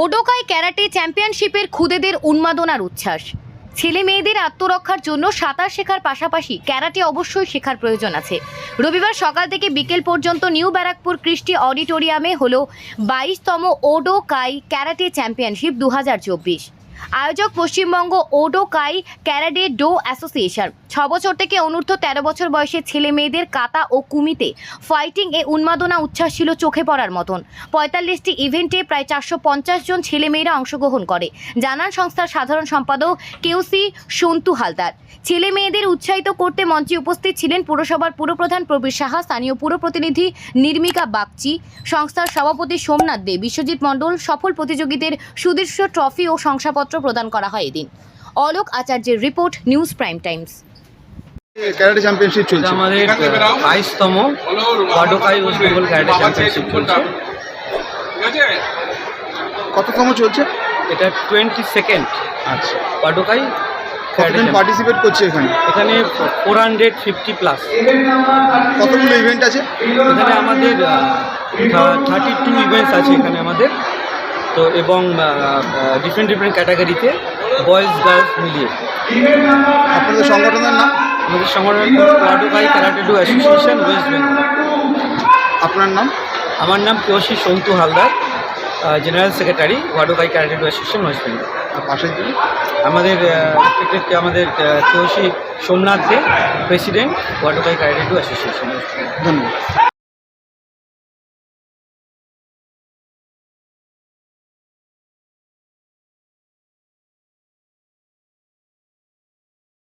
ওডোকাই karate চ্যাম্পিয়নশিপের খুদেদের উন্মাদনার উচ্ছ্বাস। ছেলে মেয়েদের আত্মরক্ষার জন্য সাঁতার শেখার পাশাপাশি ক্যারাটে অবশ্যই শেখার প্রয়োজন আছে। রবিবার সকাল থেকে বিকেল পর্যন্ত নিউ ব্যারাকপুর কৃষ্টি অডিটোরিয়ামে হলো বাইশতম ওডো কাই ক্যারাটে চ্যাম্পিয়নশিপ দু হাজার চব্বিশ। আয়োজক Paschimbanga Odo Kai karate do association ছ বছর থেকে অনূর্ধ্ব তেরো বছর বয়সের ছেলে মেয়েদের কাতা ও কুমিতে ফাইটিং এ উন্মাদনা, উচ্ছ্বাস ছিল চোখে পড়ার মতন। পঁয়তাল্লিশটি ইভেন্টে প্রায় চারশো পঞ্চাশ জন ছেলেমেয়েরা অংশগ্রহণ করে, জানান সংস্থার সাধারণ সম্পাদক কেউসি সন্তু হালদার। ছেলে মেয়েদের উৎসাহিত করতে মঞ্চে উপস্থিত ছিলেন পুরসভার পুরপ্রধান প্রবীর সাহা, স্থানীয় পুর প্রতিনিধি নির্মিকা বাগচি, সংস্থার সভাপতি সোমনাথ দে, বিশ্বজিৎ মণ্ডল সফল প্রতিযোগীদের সুদৃশ্য ট্রফি ও শংসাপত্র প্রদান করা হয় এদিন। Alok আচার্যের report, news prime times. Karate championship চলছে। আমাদের বাইশতম Wadokai West Bengal karate championship চলছে। কততম চলছে? এটা টোয়েন্টি সেকেন্ড আচ্ছা। কতজন পার্টিসিপেট করছে এখানে? এখানে ফোর হান্ড্রেড ফিফটি প্লাস কতগুলো ইভেন্ট আছে? এখানে আমাদের থার্টি টু ইভেন্টস আছে এখানে আমাদের। তো এবং ডিফারেন্ট ডিফারেন্ট ক্যাটাগরিতে বয়েজ গার্লস মিলিয়ে। আপনাদের সংগঠনের নাম? আমাদের সংগঠন অ্যাসোসিয়েশন ওয়েস্ট বেঙ্গল। আপনার নাম? আমার নাম kyoshi Santu Haldar general secretary Wadokai karate do association West Bengal. দিকে আমাদের আমাদের kyoshi Somnath De president Wadokai karate do association. ধন্যবাদ।